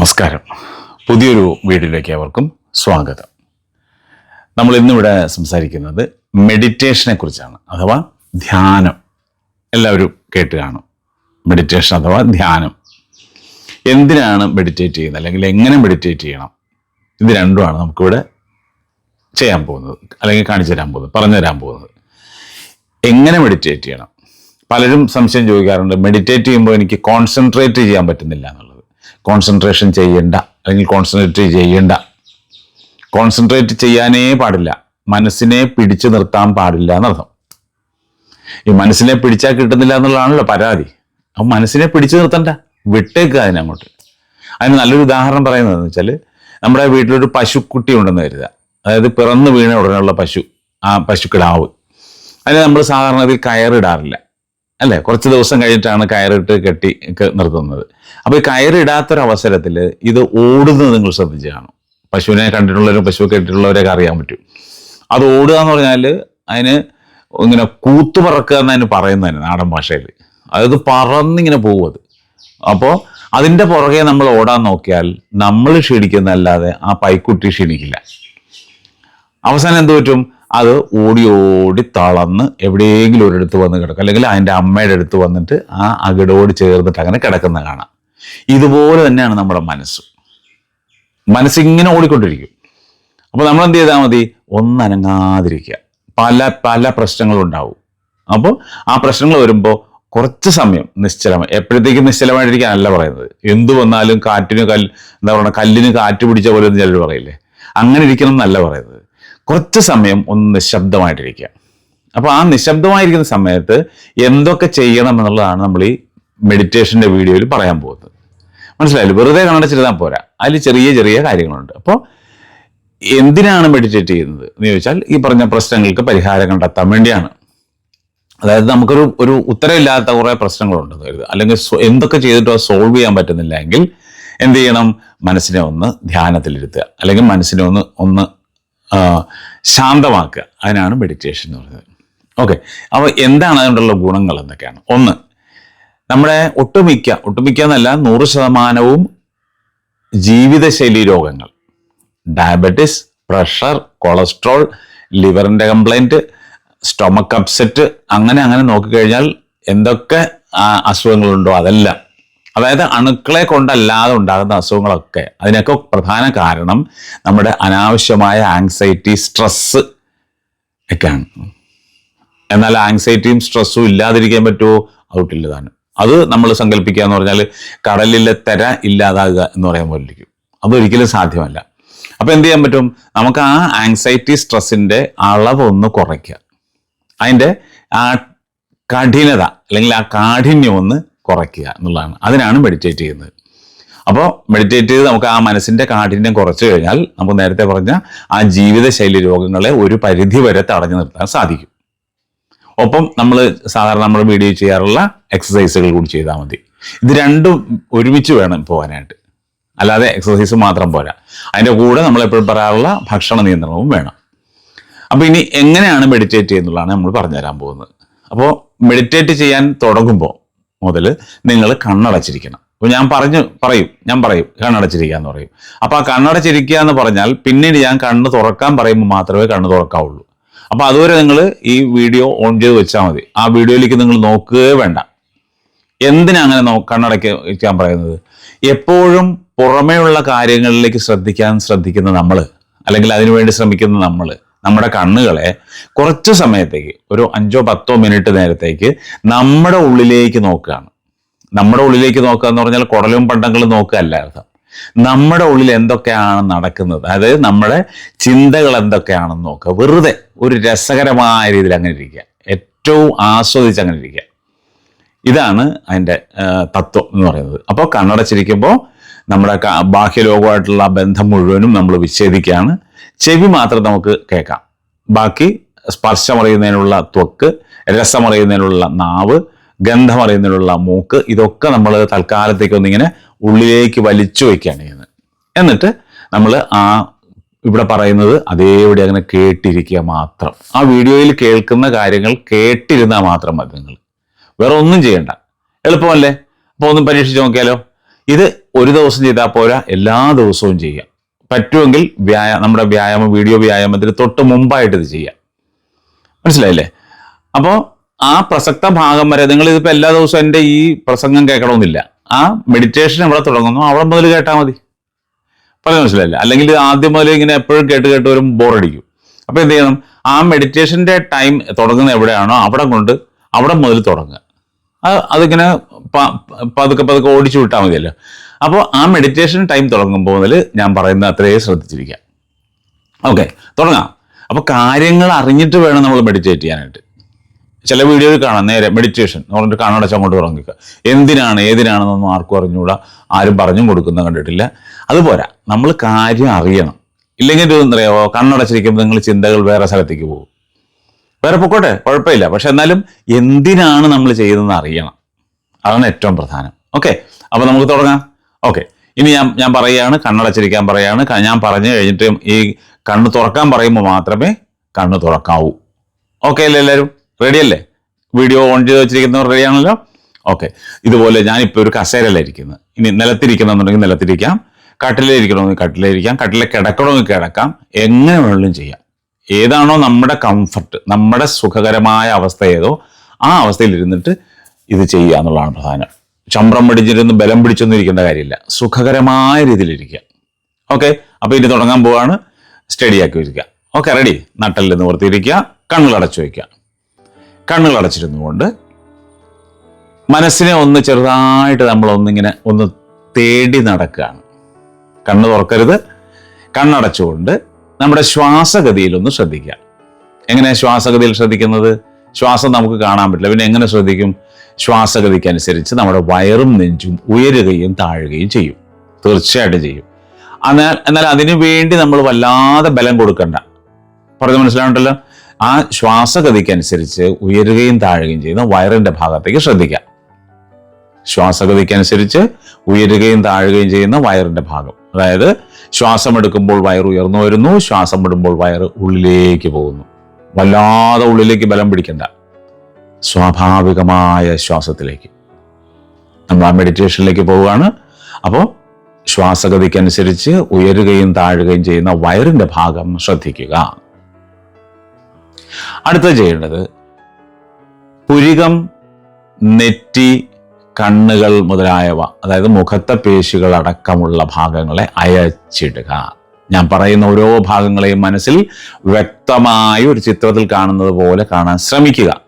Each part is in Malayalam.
നമസ്കാരം. പുതിയൊരു വീഡിയോയിലേക്ക് അവർക്കും സ്വാഗതം. നമ്മൾ ഇന്നിവിടെ സംസാരിക്കുന്നത് മെഡിറ്റേഷനെ കുറിച്ചാണ് അഥവാ ധ്യാനം. എല്ലാവരും കേട്ട് കാണും. മെഡിറ്റേഷൻ അഥവാ ധ്യാനം. എന്തിനാണ് മെഡിറ്റേറ്റ് ചെയ്യുന്നത്? അല്ലെങ്കിൽ എങ്ങനെ മെഡിറ്റേറ്റ് ചെയ്യണം? ഇത് രണ്ടുമാണ് നമുക്കിവിടെ ചെയ്യാൻ പോകുന്നത്. അല്ലെങ്കിൽ കാണിച്ചു തരാൻ പോകുന്നത് പറഞ്ഞു തരാൻ പോകുന്നത്. എങ്ങനെ മെഡിറ്റേറ്റ് ചെയ്യണം? പലരും സംശയം ചോദിക്കാറുണ്ട് മെഡിറ്റേറ്റ് ചെയ്യുമ്പോൾ എനിക്ക് കോൺസെൻട്രേറ്റ് ചെയ്യാൻ പറ്റുന്നില്ല എന്നുള്ളത്. കോൺസെൻട്രേഷൻ ചെയ്യണ്ട. അല്ലെങ്കിൽ കോൺസെൻട്രേറ്റ് ചെയ്യണ്ട. കോൺസെൻട്രേറ്റ് ചെയ്യാനേ പാടില്ല. മനസ്സിനെ പിടിച്ചു നിർത്താൻ പാടില്ല എന്നർത്ഥം. ഈ മനസ്സിനെ പിടിച്ചാൽ കിട്ടുന്നില്ല എന്നുള്ളതാണല്ലോ പരാതി. അപ്പം മനസ്സിനെ പിടിച്ചു നിർത്തണ്ട. വിട്ടേക്കുക അതിനങ്ങോട്ട് അതിന് നല്ലൊരു ഉദാഹരണം പറയുന്നതെന്ന് വെച്ചാൽ നമ്മുടെ വീട്ടിലൊരു പശുക്കുട്ടി ഉണ്ടെന്ന് കരുതുക. അതായത് പിറന്നു വീണ ഉടനെയുള്ള പശു ആ പശുക്കിടാവ്. അതിന് നമ്മൾ സാധാരണ കയറിടാറില്ല. അല്ലേ? കുറച്ച് ദിവസം കഴിഞ്ഞിട്ടാണ് കയറിട്ട് കെട്ടി നിർത്തുന്നത്. അപ്പോൾ ഈ കയറിടാത്തൊരവസരത്തിൽ ഇത് ഓടുന്നത് നിങ്ങൾ ശ്രദ്ധിച്ച് കാണും പശുവിനെ കണ്ടിട്ടുള്ളവരും പശുവെ കേട്ടിട്ടുള്ളവരൊക്കെ അറിയാൻ പറ്റും. അത് ഓടുക എന്ന് പറഞ്ഞാൽ അതിന് ഇങ്ങനെ കൂത്തുപറക്കുക എന്ന് അതിന് പറയുന്നതിന് നാടൻ ഭാഷയിൽ. അതായത് പറന്നിങ്ങനെ പോകും അത്. അപ്പോൾ അതിന്റെ പുറകെ നമ്മൾ ഓടാൻ നോക്കിയാൽ നമ്മൾ ക്ഷീണിക്കുന്നതല്ലാതെ ആ പൈക്കുട്ടി ക്ഷീണിക്കില്ല. അവസാനം എന്ത് പറ്റും? അത് ഓടി ഓടി തളർന്ന് എവിടെയെങ്കിലും ഒരിടത്ത് വന്ന് കിടക്കും. അല്ലെങ്കിൽ അതിന്റെ അമ്മയുടെ അടുത്ത് വന്നിട്ട് ആ അകിടോട് ചേർന്നിട്ട് അങ്ങനെ കിടക്കുന്ന കാണാം. ഇതുപോലെ തന്നെയാണ് നമ്മുടെ മനസ്സ്. മനസ്സിങ്ങനെ ഓടിക്കൊണ്ടിരിക്കും. അപ്പോൾ നമ്മൾ എന്ത് ചെയ്താൽ മതി? ഒന്നനങ്ങാതിരിക്കുക. പല പല പ്രശ്നങ്ങളും ഉണ്ടാവും അപ്പോൾ ആ പ്രശ്നങ്ങൾ വരുമ്പോൾ കുറച്ച് സമയം നിശ്ചലമായി. എപ്പോഴത്തേക്കും നിശ്ചലമായിട്ടിരിക്കാനല്ല പറയുന്നത്. എന്തു വന്നാലും കാറ്റിന് കല്ല് എന്താ പറയുക കല്ലിന് കാറ്റ് പിടിച്ച പോലെ ചിലർ പറയില്ലേ? അങ്ങനെ ഇരിക്കണം എന്നല്ല പറയുന്നത്. കുറച്ച് സമയം ഒന്ന് നിശബ്ദമായിട്ടിരിക്കുക. അപ്പോൾ ആ നിശബ്ദമായിരിക്കുന്ന സമയത്ത് എന്തൊക്കെ ചെയ്യണം എന്നുള്ളതാണ് നമ്മൾ ഈ മെഡിറ്റേഷന്റെ വീഡിയോയിൽ പറയാൻ പോകുന്നത്. മനസ്സിലായില്ലേ? വെറുതെ കണ്ണടച്ചിരുന്നാൽ പോരാ. അതിൽ ചെറിയ ചെറിയ കാര്യങ്ങളുണ്ട്. അപ്പോൾ എന്തിനാണ് മെഡിറ്റേറ്റ് ചെയ്യുന്നത്? എന്ന് ചോദിച്ചാൽ ഈ പറഞ്ഞ പ്രശ്നങ്ങൾക്ക് പരിഹാരം കണ്ടെത്താൻ വേണ്ടിയാണ്. അതായത് നമുക്കൊരു ഒരു ഉത്തരവില്ലാത്ത കുറേ പ്രശ്നങ്ങളുണ്ട്. കരുത് അല്ലെങ്കിൽ എന്തൊക്കെ ചെയ്തിട്ടോ സോൾവ് ചെയ്യാൻ പറ്റുന്നില്ല എങ്കിൽ എന്ത് ചെയ്യണം? മനസ്സിനെ ഒന്ന് ധ്യാനത്തിലിരുത്തുക. അല്ലെങ്കിൽ മനസ്സിനെ ഒന്ന് ഒന്ന് ശാന്തമാക്കുക. അതിനാണ് മെഡിറ്റേഷൻ എന്ന് പറയുന്നത് ഓക്കെ അപ്പോൾ എന്താണ് അതുകൊണ്ടുള്ള ഗുണങ്ങൾ എന്നൊക്കെയാണ്. ഒന്ന് നമ്മുടെ ഒട്ടുമിക്ക ഒട്ടുമിക്ക എന്നല്ല നൂറ് ശതമാനവും ജീവിതശൈലി രോഗങ്ങൾ. ഡയബറ്റിസ് പ്രഷർ കൊളസ്ട്രോൾ ലിവറിന്റെ കംപ്ലൈന്റ് സ്റ്റൊമക്ക് അപ്സെറ്റ് അങ്ങനെ അങ്ങനെ നോക്കിക്കഴിഞ്ഞാൽ എന്തൊക്കെ അസുഖങ്ങളുണ്ടോ? അതെല്ലാം. അതായത് അണുക്കളെ കൊണ്ടല്ലാതെ ഉണ്ടാകുന്ന അസുഖങ്ങളൊക്കെ. അതിനൊക്കെ പ്രധാന കാരണം നമ്മുടെ അനാവശ്യമായ ആങ്സൈറ്റി സ്ട്രെസ് ഒക്കെയാണ്. എന്നാൽ ആങ്സൈറ്റിയും സ്ട്രെസ്സും ഇല്ലാതിരിക്കാൻ പറ്റുമോ? ഔട്ടില്ല താനും അത് നമ്മൾ സങ്കല്പിക്കുക എന്ന് പറഞ്ഞാൽ കടലിലെ തെര ഇല്ലാതാകുക എന്ന് പറയാൻ പോലിരിക്കും അതൊരിക്കലും സാധ്യമല്ല. അപ്പോൾ എന്ത് ചെയ്യാൻ പറ്റും? നമുക്ക് ആ ആങ്സൈറ്റി സ്ട്രെസ്സിന്റെ അളവൊന്ന് കുറയ്ക്കുക. അതിന്റെ ആ കഠിനത അല്ലെങ്കിൽ ആ കാഠിന്യം ഒന്ന് കുറയ്ക്കുക എന്നുള്ളതാണ്. അതിനാണ് മെഡിറ്റേറ്റ് ചെയ്യുന്നത്. അപ്പോൾ മെഡിറ്റേറ്റ് ചെയ്ത് നമുക്ക് ആ മനസ്സിന്റെ കാഠിന്യം കുറച്ച് കഴിഞ്ഞാൽ നമുക്ക് നേരത്തെ പറഞ്ഞ ആ ജീവിതശൈലി രോഗങ്ങളെ ഒരു പരിധി വരെ തടഞ്ഞു നിർത്താൻ സാധിക്കും. ഒപ്പം നമ്മൾ സാധാരണ നമ്മൾ വീഡിയോ ചെയ്യാറുള്ള എക്സസൈസുകൾ കൂടി ചെയ്താൽ മതി. ഇത് രണ്ടും ഒരുമിച്ച് വേണം പോകാനായിട്ട്. അല്ലാതെ എക്സസൈസ് മാത്രം പോരാ. അതിന്റെ കൂടെ നമ്മൾ എപ്പോഴും പറയാറുള്ള ഭക്ഷണ നിയന്ത്രണവും വേണം. അപ്പോൾ ഇനി എങ്ങനെയാണ് മെഡിറ്റേറ്റ് ചെയ്യുന്നുള്ളതാണ് നമ്മൾ പറഞ്ഞുതരാൻ പോകുന്നത്. അപ്പോൾ മെഡിറ്റേറ്റ് ചെയ്യാൻ തുടങ്ങുമ്പോൾ മുതൽ നിങ്ങൾ കണ്ണടച്ചിരിക്കണം. അപ്പോൾ ഞാൻ പറഞ്ഞു പറയും ഞാൻ പറയും കണ്ണടച്ചിരിക്കുക എന്ന് പറയും. അപ്പോൾ ആ കണ്ണടച്ചിരിക്കുക എന്ന് പറഞ്ഞാൽ പിന്നീട് ഞാൻ കണ്ണ് തുറക്കാൻ പറയുമ്പോൾ മാത്രമേ കണ്ണ് തുറക്കാവുള്ളൂ. അപ്പോൾ അതുവരെ നിങ്ങൾ ഈ വീഡിയോ ഓൺ ചെയ്ത് വെച്ചാൽ മതി. ആ വീഡിയോയിലേക്ക് നിങ്ങൾ നോക്കുകയേ വേണ്ട. എന്തിനാ അങ്ങനെ നോ കണ്ണടയ്ക്കാൻ പറയുന്നത്? എപ്പോഴും പുറമേയുള്ള കാര്യങ്ങളിലേക്ക് ശ്രദ്ധിക്കാൻ ശ്രദ്ധിക്കുന്ന നമ്മൾ അല്ലെങ്കിൽ അതിനുവേണ്ടി ശ്രമിക്കുന്ന നമ്മൾ നമ്മുടെ കണ്ണുകളെ കുറച്ച് സമയത്തേക്ക് ഒരു അഞ്ചോ പത്തോ മിനിറ്റ് നേരത്തേക്ക് നമ്മുടെ ഉള്ളിലേക്ക് നോക്കുകയാണ്. നമ്മുടെ ഉള്ളിലേക്ക് നോക്കുക എന്ന് പറഞ്ഞാൽ കുടലും പണ്ടങ്ങളും നോക്കുകയല്ല അർത്ഥം. നമ്മുടെ ഉള്ളിൽ എന്തൊക്കെയാണ് നടക്കുന്നത്? അതായത് നമ്മുടെ ചിന്തകൾ എന്തൊക്കെയാണെന്ന് നോക്കുക. വെറുതെ ഒരു രസകരമായ രീതിയിൽ അങ്ങനെ ഇരിക്കുക. ഏറ്റവും ആസ്വദിച്ച് അങ്ങനെ ഇരിക്കുക. ഇതാണ് അതിന്റെ തത്വം എന്ന് പറയുന്നത്. അപ്പോൾ കണ്ണടച്ചിരിക്കുമ്പോൾ നമ്മുടെ ബാഹ്യലോകമായിട്ടുള്ള ബന്ധം മുഴുവനും നമ്മൾ വിച്ഛേദിക്കുകയാണ്. ചെവി മാത്രം നമുക്ക് കേൾക്കാം. ബാക്കി സ്പർശമറിയുന്നതിനുള്ള ത്വക്ക് രസമറിയുന്നതിനുള്ള നാവ് ഗന്ധമറിയുന്നതിനുള്ള മൂക്ക് ഇതൊക്കെ നമ്മൾ തൽക്കാലത്തേക്ക് ഒന്നിങ്ങനെ ഉള്ളിലേക്ക് വലിച്ചു വയ്ക്കുകയാണ് ചെയ്യുന്നത്. എന്നിട്ട് നമ്മൾ ആ ഇവിടെ പറയുന്നത് അതേപടി അങ്ങനെ കേട്ടിരിക്കുക മാത്രം. ആ വീഡിയോയിൽ കേൾക്കുന്ന കാര്യങ്ങൾ കേട്ടിരുന്നാൽ മാത്രം മതി നിങ്ങൾ. വേറെ ഒന്നും ചെയ്യണ്ട. എളുപ്പമല്ലേ? അപ്പോൾ ഒന്നും പരീക്ഷിച്ച് നോക്കിയാലോ? ഇത് ഒരു ദിവസം ചെയ്താൽ പോരാ എല്ലാ ദിവസവും ചെയ്യാം. പറ്റുമെങ്കിൽ വ്യായാ നമ്മുടെ വ്യായാമ വീഡിയോ വ്യായാമത്തിന് തൊട്ട് മുമ്പായിട്ട് ഇത് ചെയ്യാം. മനസ്സിലായില്ലേ? അപ്പോൾ ആ പ്രസക്ത ഭാഗം വരെ നിങ്ങൾ ഇതിപ്പോൾ എല്ലാ ദിവസവും എന്റെ ഈ പ്രസംഗം കേൾക്കണമെന്നില്ല. ആ മെഡിറ്റേഷൻ എവിടെ തുടങ്ങുന്നു? അവിടെ മുതൽ കേട്ടാൽ മതി. പറയാൻ മനസ്സിലായില്ല? അല്ലെങ്കിൽ ഇത് ആദ്യം മുതൽ ഇങ്ങനെ എപ്പോഴും കേട്ട് കേട്ട് വരും ബോറടിക്കും. അപ്പോൾ എന്ത് ചെയ്യണം? ആ മെഡിറ്റേഷന്റെ ടൈം തുടങ്ങുന്ന എവിടെയാണോ അവിടെ കൊണ്ട് അവിടെ മുതൽ തുടങ്ങുക. അത് അതിങ്ങനെ പതുക്കെ പതുക്കെ ഓടിച്ചു വിട്ടാൽ മതിയല്ലോ. അപ്പോൾ ആ മെഡിറ്റേഷൻ ടൈം തുടങ്ങുമ്പോൾ മുതൽ ഞാൻ പറയുന്നത് അത്രയും ശ്രദ്ധിച്ചിരിക്കാം ഓക്കെ തുടങ്ങാം. അപ്പോൾ കാര്യങ്ങൾ അറിഞ്ഞിട്ട് വേണം നമ്മൾ മെഡിറ്റേറ്റ് ചെയ്യാനായിട്ട്. ചില വീഡിയോയിൽ കാണാം നേരെ മെഡിറ്റേഷൻ എന്ന് പറഞ്ഞിട്ട് കണ്ണടച്ച് അങ്ങോട്ട് ഉറങ്ങിക്കുക എന്തിനാണ് ഏതിനാണെന്നൊന്നും ആർക്കും അറിഞ്ഞുകൂടാ. ആരും പറഞ്ഞും കൊടുക്കുന്ന കണ്ടിട്ടില്ല. അതുപോലെ നമ്മൾ കാര്യം അറിയണം. ഇല്ലെങ്കിൽ ഇത് എന്തറിയാവോ കണ്ണടച്ചിരിക്കുമ്പോൾ നിങ്ങൾ ചിന്തകൾ വേറെ സ്ഥലത്തേക്ക് പോകും. വേറെ പൊക്കോട്ടെ കുഴപ്പമില്ല. പക്ഷെ എന്നാലും എന്തിനാണ് നമ്മൾ ചെയ്യുന്നതെന്ന് അറിയണം. അതാണ് ഏറ്റവും പ്രധാനം. ഓക്കെ അപ്പോൾ നമുക്ക് തുടങ്ങാം. ഓക്കെ ഇനി ഞാൻ ഞാൻ പറയുകയാണ് കണ്ണടച്ചിരിക്കാൻ പറയുകയാണ്. ക- ഞാൻ പറഞ്ഞു കഴിഞ്ഞിട്ട് ഈ കണ്ണ് തുറക്കാൻ പറയുമ്പോൾ മാത്രമേ കണ്ണ് തുറക്കാവൂ. ഓക്കെ അല്ലേ എല്ലാവരും? റെഡി അല്ലേ? വീഡിയോ ഓൺ ചെയ്ത് വെച്ചിരിക്കുന്നവർ റെഡിയാണല്ലോ ഓക്കെ ഇതുപോലെ ഞാനിപ്പോൾ ഒരു കസേരയിലിരിക്കുന്നത് ഇനി നിലത്തിരിക്കണമെന്നുണ്ടെങ്കിൽ നിലത്തിരിക്കാം. കട്ടിലിരിക്കണമെങ്കിൽ കട്ടിലിരിക്കാം കട്ടിലെ കിടക്കണമെങ്കിൽ കിടക്കാം. എങ്ങനെ വേണമെങ്കിലും ചെയ്യാം. ഏതാണോ നമ്മുടെ കംഫർട്ട് നമ്മുടെ സുഖകരമായ അവസ്ഥ ഏതോ ആ അവസ്ഥയിൽ ഇരുന്നിട്ട് ഇത് ചെയ്യുക എന്നുള്ളതാണ് പ്രധാനം. ചമ്പ്രം പിടിച്ചിരുന്ന് ബലം പിടിച്ചൊന്നും ഇരിക്കേണ്ട കാര്യമില്ല. സുഖകരമായ രീതിയിലിരിക്കുക. ഓക്കെ? അപ്പോൾ ഇനി തുടങ്ങാൻ പോവാണ്. സ്റ്റഡി ആക്കി വയ്ക്കുക. ഓക്കെ റെഡി നട്ടലിൽ നിവർത്തിയിരിക്കുക. കണ്ണുകൾ അടച്ചു വയ്ക്കുക. കണ്ണുകൾ അടച്ചിരുന്നുകൊണ്ട് മനസ്സിനെ ഒന്ന് ചെറുതായിട്ട് നമ്മൾ ഒന്നിങ്ങനെ ഒന്ന് തേടി നടക്കുകയാണ്. കണ്ണ് തുറക്കരുത്. കണ്ണടച്ചുകൊണ്ട് നമ്മുടെ ശ്വാസഗതിയിൽ ഒന്ന് ശ്രദ്ധിക്കുക. എങ്ങനെയാണ് ശ്വാസഗതിയിൽ ശ്രദ്ധിക്കുന്നത്? ശ്വാസം നമുക്ക് കാണാൻ പറ്റില്ല. പിന്നെ എങ്ങനെ ശ്രദ്ധിക്കും? ശ്വാസഗതിക്ക് അനുസരിച്ച് നമ്മുടെ വയറും നെഞ്ചും ഉയരുകയും താഴുകയും ചെയ്യും. തീർച്ചയായിട്ടും ചെയ്യും. എന്നാൽ എന്നാൽ അതിനു വേണ്ടി നമ്മൾ വല്ലാതെ ബലം കൊടുക്കണ്ട. പറഞ്ഞ് മനസ്സിലാവണ്ടല്ലോ ആ ശ്വാസഗതിക്ക് അനുസരിച്ച് ഉയരുകയും താഴുകയും ചെയ്യുന്ന വയറിന്റെ ഭാഗത്തേക്ക് ശ്രദ്ധിക്കാം. ശ്വാസഗതിക്ക് അനുസരിച്ച് ഉയരുകയും താഴുകയും ചെയ്യുന്ന വയറിന്റെ ഭാഗം. അതായത് ശ്വാസം എടുക്കുമ്പോൾ വയർ ഉയർന്നു വരുന്നു ശ്വാസം വിടുമ്പോൾ വയർ ഉള്ളിലേക്ക് പോകുന്നു. വല്ലാതെ ഉള്ളിലേക്ക് ബലം പിടിക്കണ്ട. സ്വാഭാവികമായ ശ്വാസത്തിലേക്ക്. നമ്മൾ ആ മെഡിറ്റേഷനിലേക്ക് പോവുകയാണ്. അപ്പോൾ ശ്വാസഗതിക്കനുസരിച്ച് ഉയരുകയും താഴുകയും ചെയ്യുന്ന വയറിന്റെ ഭാഗം ശ്രദ്ധിക്കുക. അടുത്ത ചെയ്യേണ്ടത് പുരികം നെറ്റി കണ്ണുകൾ മുതലായവ അതായത് മുഖത്തെ പേശികൾ അടക്കമുള്ള ഭാഗങ്ങളെ അയച്ചിടുക. ഞാൻ പറയുന്ന ഓരോ ഭാഗങ്ങളെയും മനസ്സിൽ വ്യക്തമായ ഒരു ചിത്രത്തിൽ കാണുന്നത് പോലെ കാണാൻ ശ്രമിക്കുക.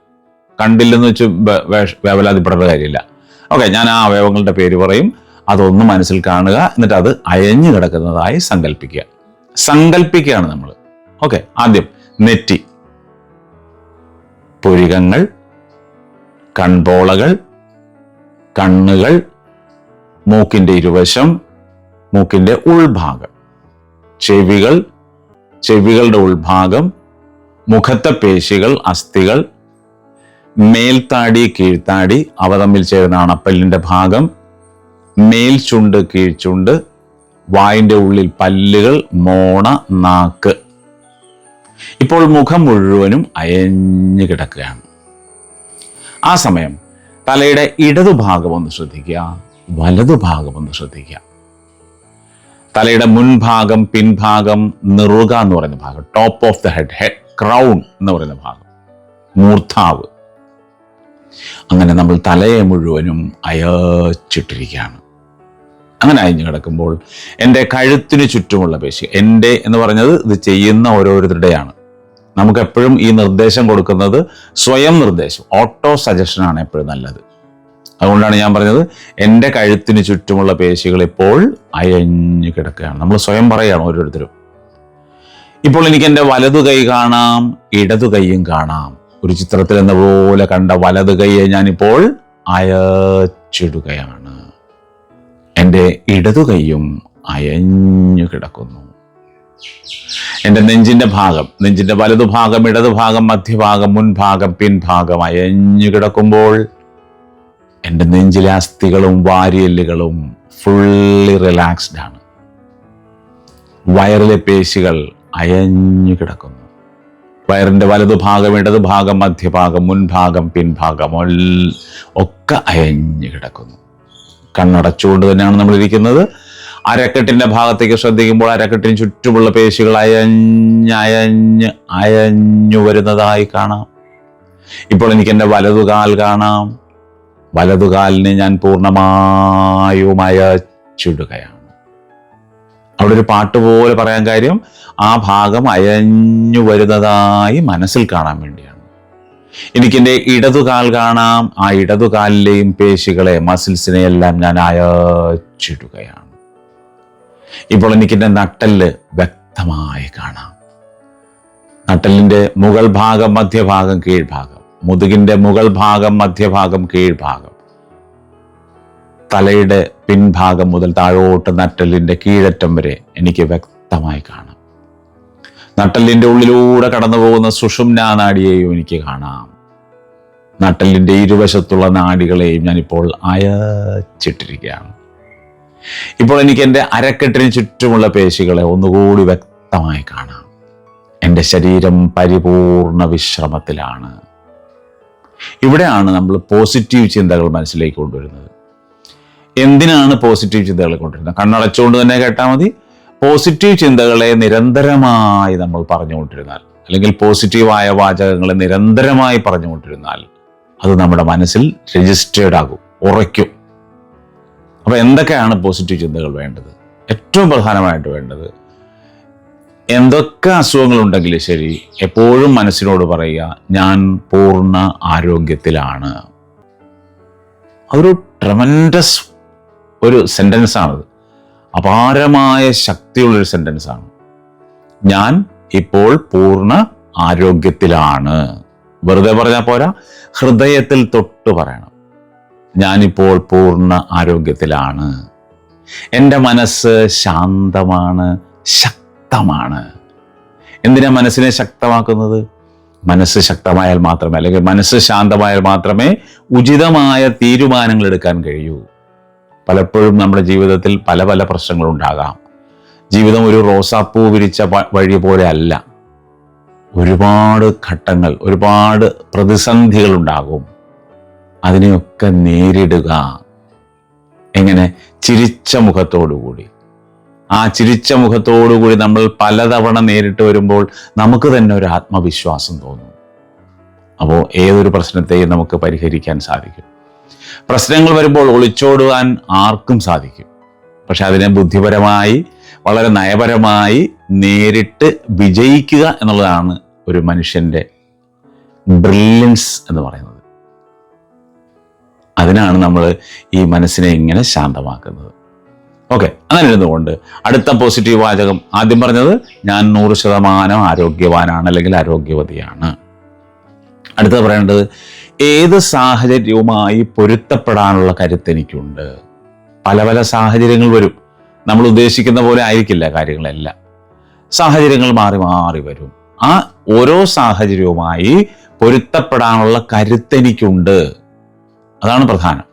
കണ്ടില്ലെന്ന് വെച്ച് വേവലാതിപ്പെടേണ്ട കാര്യമില്ല. ഓക്കെ ഞാൻ ആ അവയവങ്ങളുടെ പേര് പറയും. അതൊന്ന് മനസ്സിൽ കാണുക എന്നിട്ട് അത് അയഞ്ഞു കിടക്കുന്നതായി സങ്കല്പിക്കുക. സങ്കല്പിക്കുകയാണ് നമ്മൾ. ഓക്കെ ആദ്യം നെറ്റി. പുരികങ്ങൾ കൺപോളകൾ കണ്ണുകൾ മൂക്കിന്റെ ഇരുവശം മൂക്കിന്റെ ഉൾഭാഗം. ചെവികൾ ചെവികളുടെ ഉൾഭാഗം മുഖത്തെ പേശികൾ അസ്ഥികൾ മേൽത്താടി കീഴ്ത്താടി അവ തമ്മിൽ ചേരുന്ന അണപ്പല്ലിന്റെ ഭാഗം മേൽചുണ്ട് കീഴ്ചുണ്ട് വായിന്റെ ഉള്ളിൽ പല്ലുകൾ മോണ നാക്ക്. ഇപ്പോൾ മുഖം മുഴുവനും അയഞ്ഞു കിടക്കുകയാണ്. ആ സമയം തലയുടെ ഇടതുഭാഗം ഒന്ന് ശ്രദ്ധിക്കുക വലതുഭാഗം ഒന്ന് ശ്രദ്ധിക്കുക. തലയുടെ മുൻഭാഗം പിൻഭാഗം നിറുക എന്ന് പറയുന്ന ഭാഗം. Top of the head head crown എന്ന് പറയുന്ന ഭാഗം. മൂർധാവ്. അങ്ങനെ നമ്മൾ തലയെ മുഴുവനും അയച്ചിട്ടിരിക്കുകയാണ്. അങ്ങനെ അയഞ്ഞു കിടക്കുമ്പോൾ എന്റെ കഴുത്തിന് ചുറ്റുമുള്ള പേശി എന്റെ എന്ന് പറഞ്ഞത് ഇത് ചെയ്യുന്ന ഓരോരുത്തരുടെയാണ്. നമുക്കെപ്പോഴും ഈ നിർദ്ദേശം കൊടുക്കുന്നത് സ്വയം നിർദ്ദേശം ഓട്ടോ സജഷനാണ് എപ്പോഴും നല്ലത്. അതുകൊണ്ടാണ് ഞാൻ പറഞ്ഞത് എന്റെ കഴുത്തിന് ചുറ്റുമുള്ള പേശികൾ ഇപ്പോൾ അയഞ്ഞു കിടക്കുകയാണ്. നമ്മൾ സ്വയം പറയുകയാണ് ഓരോരുത്തരും. ഇപ്പോൾ എനിക്ക് എന്റെ വലതു കൈ കാണാം ഇടതു കൈയും കാണാം. ഒരു ചിത്രത്തിൽ എന്ന പോലെ കണ്ട വലതു കൈയെ ഞാനിപ്പോൾ അയച്ചിടുകയാണ്. എന്റെ ഇടതു കൈയും അയഞ്ഞു കിടക്കുന്നു. എന്റെ നെഞ്ചിന്റെ ഭാഗം നെഞ്ചിന്റെ വലതുഭാഗം ഇടതുഭാഗം മധ്യഭാഗം മുൻഭാഗം പിൻഭാഗം അയഞ്ഞു കിടക്കുമ്പോൾ എന്റെ നെഞ്ചിലെ അസ്ഥികളും വാരിയല്ലുകളും ഫുള്ളി റിലാക്സ്ഡ് ആണ്. വയറിലെ പേശികൾ അയഞ്ഞു കിടക്കുന്നു. വയറിന്റെ വലതുഭാഗം ഇടതുഭാഗം മധ്യഭാഗം മുൻഭാഗം പിൻഭാഗം ഒക്കെ അയഞ്ഞു കിടക്കുന്നു. കണ്ണടച്ചുകൊണ്ട് തന്നെയാണ് നമ്മൾ ഇരിക്കുന്നത്. അരക്കെട്ടിന്റെ ഭാഗത്തേക്ക് ശ്രദ്ധിക്കുമ്പോൾ അരക്കെട്ടിന് ചുറ്റുമുള്ള പേശികൾ അയഞ്ഞ് അയഞ്ഞ് അയഞ്ഞു വരുന്നതായി കാണാം. ഇപ്പോൾ എനിക്ക് എന്റെ വലതുകാൽ കാണാം. വലതുകാലിനെ ഞാൻ പൂർണമായും അയച്ചിടുകയാണ്. അവിടെ ഒരു പാട്ട് പോലെ പറയാൻ കാര്യം ആ ഭാഗം അയഞ്ഞു വരുന്നതായി മനസ്സിൽ കാണാൻ വേണ്ടിയാണ്. എനിക്കെന്റെ ഇടതുകാൽ കാണാം ആ ഇടതുകാലിലെയും പേശികളെ മസിൽസിനെ എല്ലാം ഞാൻ അയച്ചിടുകയാണ്. ഇപ്പോൾ എനിക്കെന്റെ നട്ടൽ വ്യക്തമായി കാണാം. നട്ടലിന്റെ മുകൾ ഭാഗം മധ്യഭാഗം കീഴ്ഭാഗം. മുതുകിന്റെ മുകൾ ഭാഗം മധ്യഭാഗം കീഴ്ഭാഗം. തലയുടെ പിൻഭാഗം മുതൽ താഴോട്ട് നട്ടലിന്റെ കീഴറ്റം വരെ എനിക്ക് വ്യക്തമായി കാണാം. നട്ടലിന്റെ ഉള്ളിലൂടെ കടന്നു പോകുന്ന സുഷുമ്നാ നാടിയെയും എനിക്ക് കാണാം. നട്ടലിന്റെ ഇരുവശത്തുള്ള നാടികളെയും ഞാനിപ്പോൾ അയച്ചിട്ടിരിക്കുകയാണ്. ഇപ്പോൾ എനിക്ക് എന്റെ അരക്കെട്ടിന് ചുറ്റുമുള്ള പേശികളെ ഒന്നുകൂടി വ്യക്തമായി കാണാം. എന്റെ ശരീരം പരിപൂർണ വിശ്രമത്തിലാണ്. ഇവിടെയാണ് നമ്മൾ പോസിറ്റീവ് ചിന്തകൾ മനസ്സിലേക്ക് കൊണ്ടുവരുന്നത്. എന്തിനാണ് പോസിറ്റീവ് ചിന്തകൾ കൊണ്ടുവരുന്നത്? കണ്ണടച്ചുകൊണ്ട് തന്നെ കേട്ടാൽ മതി. പോസിറ്റീവ് ചിന്തകളെ നിരന്തരമായി നമ്മൾ പറഞ്ഞുകൊണ്ടിരുന്നാൽ അല്ലെങ്കിൽ പോസിറ്റീവായ വാചകങ്ങളെ നിരന്തരമായി പറഞ്ഞുകൊണ്ടിരുന്നാൽ അത് നമ്മുടെ മനസ്സിൽ രജിസ്റ്റേർഡ് ആകും ഉറയ്ക്കും. അപ്പോൾ എന്തൊക്കെയാണ് പോസിറ്റീവ് ചിന്തകൾ വേണ്ടത്? ഏറ്റവും പ്രധാനമായിട്ട് വേണ്ടത് എന്തൊക്കെ അസുഖങ്ങളുണ്ടെങ്കിലും ശരി എപ്പോഴും മനസ്സിനോട് പറയുക ഞാൻ പൂർണ ആരോഗ്യത്തിലാണ്. അതൊരു ട്രമൻഡസ് ഒരു സെന്റൻസ് ആണത് അപാരമായ ശക്തിയുള്ളൊരു സെന്റൻസ് ആണ്. ഞാൻ ഇപ്പോൾ പൂർണ ആരോഗ്യത്തിലാണ്. വെറുതെ പറഞ്ഞാൽ പോരാ ഹൃദയത്തിൽ തൊട്ട് പറയണം. ഞാനിപ്പോൾ പൂർണ ആരോഗ്യത്തിലാണ്. എന്റെ മനസ്സ് ശാന്തമാണ് ശക്തമാണ്. എന്തിനാ മനസ്സിനെ ശക്തമാക്കുന്നത്? മനസ്സ് ശക്തമായാൽ മാത്രമേ അല്ലെങ്കിൽ മനസ്സ് ശാന്തമായാൽ മാത്രമേ ഉചിതമായ തീരുമാനങ്ങൾ എടുക്കാൻ കഴിയൂ. പലപ്പോഴും നമ്മുടെ ജീവിതത്തിൽ പല പല പ്രശ്നങ്ങളുണ്ടാകാം. ജീവിതം ഒരു റോസാപ്പൂ വിരിച്ച വഴി പോലെ അല്ല. ഒരുപാട് ഘട്ടങ്ങൾ ഒരുപാട് പ്രതിസന്ധികൾ ഉണ്ടാകും. അതിനെയൊക്കെ നേരിടുക. എങ്ങനെ? ചിരിച്ച മുഖത്തോടുകൂടി. ആ ചിരിച്ച മുഖത്തോടുകൂടി നമ്മൾ പലതവണ നേരിട്ട് വരുമ്പോൾ നമുക്ക് തന്നെ ഒരു ആത്മവിശ്വാസം തോന്നും. അപ്പോൾ ഏതൊരു പ്രശ്നത്തെയും നമുക്ക് പരിഹരിക്കാൻ സാധിക്കും. പ്രശ്നങ്ങൾ വരുമ്പോൾ ഒളിച്ചോടുവാൻ ആർക്കും സാധിക്കും. പക്ഷെ അതിനെ ബുദ്ധിപരമായി വളരെ നയപരമായി നേരിട്ട് വിജയിക്കുക എന്നുള്ളതാണ് ഒരു മനുഷ്യന്റെ ബ്രില്യൻസ് എന്ന് പറയുന്നത്. അതിനാണ് നമ്മൾ ഈ മനസ്സിനെ ഇങ്ങനെ ശാന്തമാക്കുന്നത്. ഓക്കെ അങ്ങനെ ഇരുന്നുകൊണ്ട് അടുത്ത പോസിറ്റീവ് വാചകം. ആദ്യം പറഞ്ഞത് ഞാൻ നൂറ് ശതമാനം ആരോഗ്യവാനാണ് അല്ലെങ്കിൽ ആരോഗ്യവതിയാണ്. അടുത്തത് പറയേണ്ടത് ഏത് സാഹചര്യവുമായി പൊരുത്തപ്പെടാനുള്ള കരുത്ത് എനിക്കുണ്ട്? പല പല സാഹചര്യങ്ങൾ വരും. നമ്മൾ ഉദ്ദേശിക്കുന്ന പോലെ ആയിരിക്കില്ല കാര്യങ്ങളെല്ലാം. സാഹചര്യങ്ങൾ മാറി മാറി വരും. ആ ഓരോ സാഹചര്യവുമായി പൊരുത്തപ്പെടാനുള്ള കരുത്തെനിക്കുണ്ട് അതാണ് പ്രധാനം.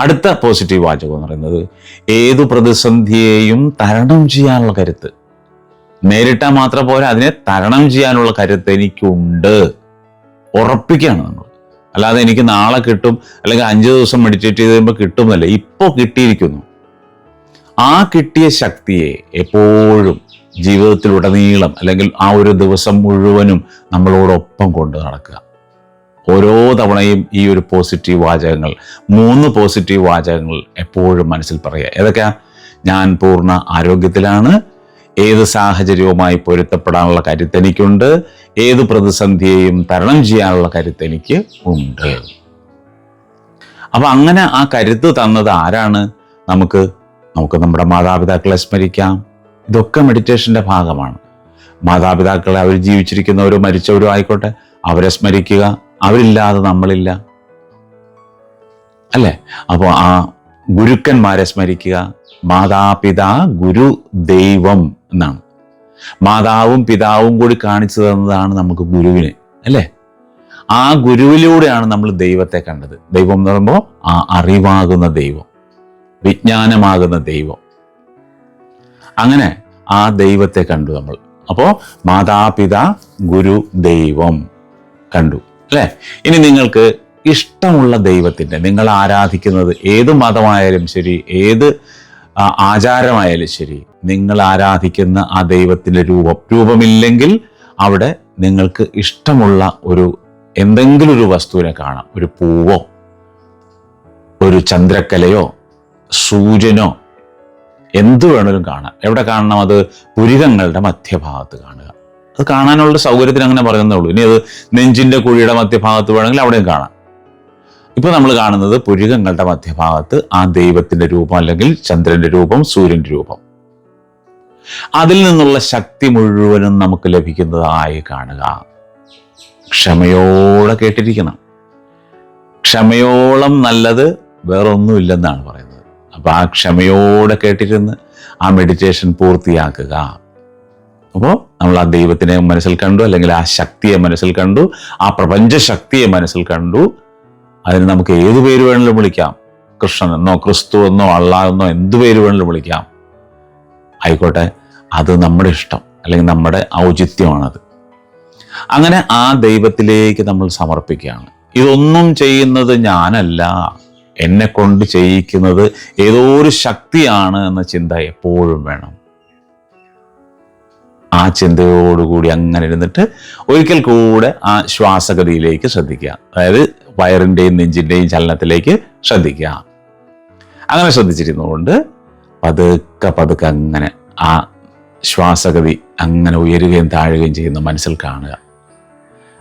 അടുത്ത പോസിറ്റീവ് വാചകം എന്ന് പറയുന്നത് ഏതു പ്രതിസന്ധിയെയും തരണം ചെയ്യാനുള്ള കരുത്ത്. നേരിട്ടാൽ മാത്രം പോരാ അതിനെ തരണം ചെയ്യാനുള്ള കരുത്ത് എനിക്കുണ്ട്. ഉറപ്പിക്കുകയാണ് നമ്മൾ. അല്ലാതെ എനിക്ക് നാളെ കിട്ടും അല്ലെങ്കിൽ അഞ്ച് ദിവസം മെഡിറ്റേറ്റ് ചെയ്ത് കഴിയുമ്പോൾ കിട്ടുമെന്നല്ല ഇപ്പോൾ കിട്ടിയിരിക്കുന്നു. ആ കിട്ടിയ ശക്തിയെ എപ്പോഴും ജീവിതത്തിലുടനീളം അല്ലെങ്കിൽ ആ ഒരു ദിവസം മുഴുവനും നമ്മളോടൊപ്പം കൊണ്ട് നടക്കുക. ഓരോ തവണയും ഈ ഒരു പോസിറ്റീവ് വാചകങ്ങൾ മൂന്ന് പോസിറ്റീവ് വാചകങ്ങൾ എപ്പോഴും മനസ്സിൽ പറയുക. ഏതൊക്കെയാ? ഞാൻ പൂർണ ആരോഗ്യത്തിലാണ്. ഏത് സാഹചര്യവുമായി പൊരുത്തപ്പെടാനുള്ള കരുത്ത് എനിക്കുണ്ട്. ഏത് പ്രതിസന്ധിയെയും തരണം ചെയ്യാനുള്ള കരുത്ത് എനിക്ക് ഉണ്ട്. അപ്പൊ അങ്ങനെ ആ കരുത്ത് തന്നത് ആരാണ്? നമുക്ക് നമുക്ക് നമ്മുടെ മാതാപിതാക്കളെ സ്മരിക്കാം. ഇതൊക്കെ മെഡിറ്റേഷന്റെ ഭാഗമാണ്. മാതാപിതാക്കളെ അവർ ജീവിച്ചിരിക്കുന്നവരോ മരിച്ചവരോ ആയിക്കോട്ടെ അവരെ സ്മരിക്കുക. അവരില്ലാതെ നമ്മളില്ല. അല്ലേ? അപ്പോൾ ആ ഗുരുക്കന്മാരെ സ്മരിക്കുക. മാതാപിതാ ഗുരു ദൈവം എന്നാണ്. മാതാവും പിതാവും കൂടി കാണിച്ചു തന്നതാണ് നമുക്ക് ഗുരുവിനെ. അല്ലേ? ആ ഗുരുവിലൂടെയാണ് നമ്മൾ ദൈവത്തെ കണ്ടത്. ദൈവം എന്ന് പറയുമ്പോൾ ആ അറിവാകുന്ന ദൈവം വിജ്ഞാനമാകുന്ന ദൈവം. അങ്ങനെ ആ ദൈവത്തെ കണ്ടു നമ്മൾ. അപ്പോൾ മാതാപിതാ ഗുരു ദൈവം കണ്ടു. അല്ലേ? ഇനി നിങ്ങൾക്ക് ഇഷ്ടമുള്ള ദൈവത്തിന്റെ നിങ്ങൾ ആരാധിക്കുന്നത് ഏത് മതമായാലും ശരി ഏത് ആചാരമായാലും ശരി നിങ്ങൾ ആരാധിക്കുന്ന ആ ദൈവത്തിന്റെ രൂപം രൂപമില്ലെങ്കിൽ അവിടെ നിങ്ങൾക്ക് ഇഷ്ടമുള്ള ഒരു എന്തെങ്കിലും ഒരു വസ്തുവിനെ കാണാം. ഒരു പൂവോ ഒരു ചന്ദ്രക്കലയോ സൂര്യനോ എന്ത് വേണമെങ്കിലും കാണാം. എവിടെ കാണണം? അത് പുരികങ്ങളുടെ മധ്യഭാഗത്ത് കാണുക. അത് കാണാനുള്ള സൗകര്യത്തിന് അങ്ങനെ പറയുന്നേ ഉള്ളൂ. ഇനി അത് നെഞ്ചിന്റെ കുഴിയുടെ മധ്യഭാഗത്ത് വേണമെങ്കിൽ അവിടെയും കാണാം. ഇപ്പൊ നമ്മൾ കാണുന്നത് പുരികങ്ങളുടെ മധ്യഭാഗത്ത് ആ ദൈവത്തിന്റെ രൂപം അല്ലെങ്കിൽ ചന്ദ്രന്റെ രൂപം സൂര്യന്റെ രൂപം. അതിൽ നിന്നുള്ള ശക്തി മുഴുവനും നമുക്ക് ലഭിക്കുന്നതായി കാണുക. ക്ഷമയോടെ കേട്ടിരിക്കണം. ക്ഷമയോളം നല്ലത് വേറൊന്നുമില്ലെന്നാണ് പറയുന്നത്. അപ്പൊ ആ ക്ഷമയോടെ കേട്ടിരുന്ന് ആ മെഡിറ്റേഷൻ പൂർത്തിയാക്കുക. അപ്പോൾ നമ്മൾ ആ ദൈവത്തിനെ മനസ്സിൽ കണ്ടു അല്ലെങ്കിൽ ആ ശക്തിയെ മനസ്സിൽ കണ്ടു ആ പ്രപഞ്ച ശക്തിയെ മനസ്സിൽ കണ്ടു. അതിന് നമുക്ക് ഏത് പേര് വേണമെങ്കിലും വിളിക്കാം. കൃഷ്ണൻ എന്നോ ക്രിസ്തു എന്നോ അള്ള എന്നോ എന്ത് പേര് വേണമെങ്കിലും വിളിക്കാം. ആയിക്കോട്ടെ അത് നമ്മുടെ ഇഷ്ടം അല്ലെങ്കിൽ നമ്മുടെ ഔചിത്യമാണത്. അങ്ങനെ ആ ദൈവത്തിലേക്ക് നമ്മൾ സമർപ്പിക്കുകയാണ്. ഇതൊന്നും ചെയ്യുന്നത് ഞാനല്ല. എന്നെ കൊണ്ട് ചെയ്യിക്കുന്നത് ഏതോ ഒരു ശക്തിയാണ് എന്ന ചിന്ത എപ്പോഴും വേണം. ആ ചിന്തയോടുകൂടി അങ്ങനെ ഇരുന്നിട്ട് ഒരിക്കൽ കൂടെ ആ ശ്വാസഗതിയിലേക്ക് ശ്രദ്ധിക്കുക. അതായത് വയറിന്റെയും നെഞ്ചിന്റെയും ചലനത്തിലേക്ക് ശ്രദ്ധിക്കുക. അങ്ങനെ ശ്രദ്ധിച്ചിരുന്നുകൊണ്ട് പതുക്കെ പതുക്കെ അങ്ങനെ ആ ശ്വാസഗതി അങ്ങനെ ഉയരുകയും താഴുകയും ചെയ്യുന്ന മനസ്സിൽ കാണുക.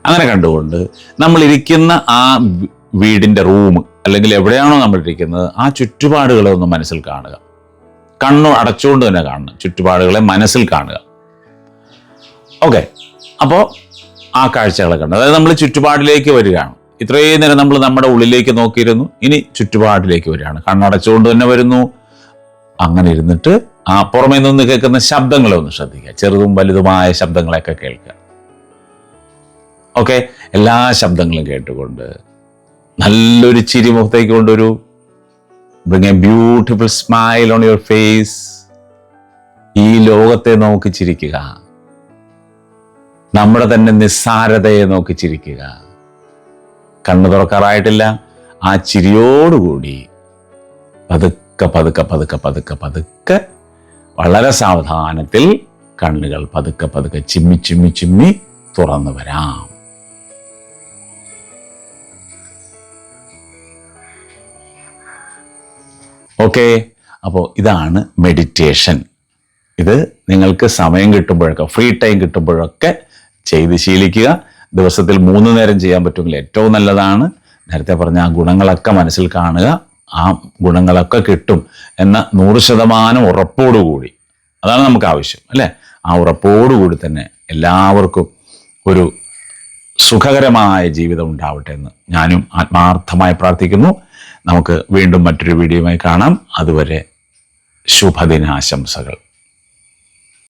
അങ്ങനെ കണ്ടുകൊണ്ട് നമ്മൾ ഇരിക്കുന്ന ആ വീടിന്റെ റൂം അല്ലെങ്കിൽ എവിടെയാണോ നമ്മൾ ഇരിക്കുന്നത് ആ ചുറ്റുപാടുകളെ ഒന്ന് മനസ്സിൽ കാണുക. കണ്ണു അടച്ചുകൊണ്ട് തന്നെ കാണണം. ചുറ്റുപാടുകളെ മനസ്സിൽ കാണുക. ഓക്കെ അപ്പോൾ ആ കാഴ്ചകളെ കണ്ടു. അതായത് നമ്മൾ ചുറ്റുപാടിലേക്ക് വരികയാണ്. ഇത്രയും നേരം നമ്മൾ നമ്മുടെ ഉള്ളിലേക്ക് നോക്കിയിരുന്നു. ഇനി ചുറ്റുപാടിലേക്ക് വരികയാണ്. കണ്ണടച്ചുകൊണ്ട് തന്നെ വരുന്നു. അങ്ങനെ ഇരുന്നിട്ട് ആ പുറമേ നിന്ന് കേൾക്കുന്ന ശബ്ദങ്ങളെ ഒന്ന് ശ്രദ്ധിക്കുക. ചെറുതും വലുതുമായ ശബ്ദങ്ങളെയൊക്കെ കേൾക്കുക. ഓക്കെ എല്ലാ ശബ്ദങ്ങളും കേട്ടുകൊണ്ട് നല്ലൊരു ചിരി മുഖത്തേക്ക് കൊണ്ടൊരു bring a beautiful smile on your face ഈ ലോകത്തെ നോക്കി ചിരിക്കുക. നമ്മുടെ തന്നെ നിസ്സാരതയെ നോക്കി ചിരിക്കുക. കണ്ണു തുറക്കാറായിട്ടില്ല. ആ ചിരിയോടുകൂടി പതുക്കെ പതുക്കെ പതുക്കെ പതുക്കെ പതുക്കെ വളരെ സാവധാനത്തിൽ കണ്ണുകൾ പതുക്കെ പതുക്കെ ചിമ്മി ചിമ്മി ചിമ്മി തുറന്നു വരാം. ഓക്കെ. അപ്പോൾ ഇതാണ് മെഡിറ്റേഷൻ. ഇത് നിങ്ങൾക്ക് സമയം കിട്ടുമ്പോഴൊക്കെ ഫ്രീ ടൈം കിട്ടുമ്പോഴൊക്കെ ചെയ്ത് ശീലിക്കുക. ദിവസത്തിൽ മൂന്ന് നേരം ചെയ്യാൻ പറ്റുമെങ്കിൽ ഏറ്റവും നല്ലതാണ്. നേരത്തെ പറഞ്ഞ ആ ഗുണങ്ങളൊക്കെ മനസ്സിൽ കാണുക. ആ ഗുണങ്ങളൊക്കെ കിട്ടും എന്ന നൂറ് ശതമാനം ഉറപ്പോടുകൂടി. അതാണ് നമുക്ക് ആവശ്യം അല്ലേ? ആ ഉറപ്പോടുകൂടി തന്നെ എല്ലാവർക്കും ഒരു സുഖകരമായ ജീവിതം ഉണ്ടാവട്ടെ എന്ന് ഞാനും ആത്മാർത്ഥമായി പ്രാർത്ഥിക്കുന്നു. നമുക്ക് വീണ്ടും മറ്റൊരു വീഡിയോയുമായി കാണാം. അതുവരെ ശുഭദിനാശംസകൾ.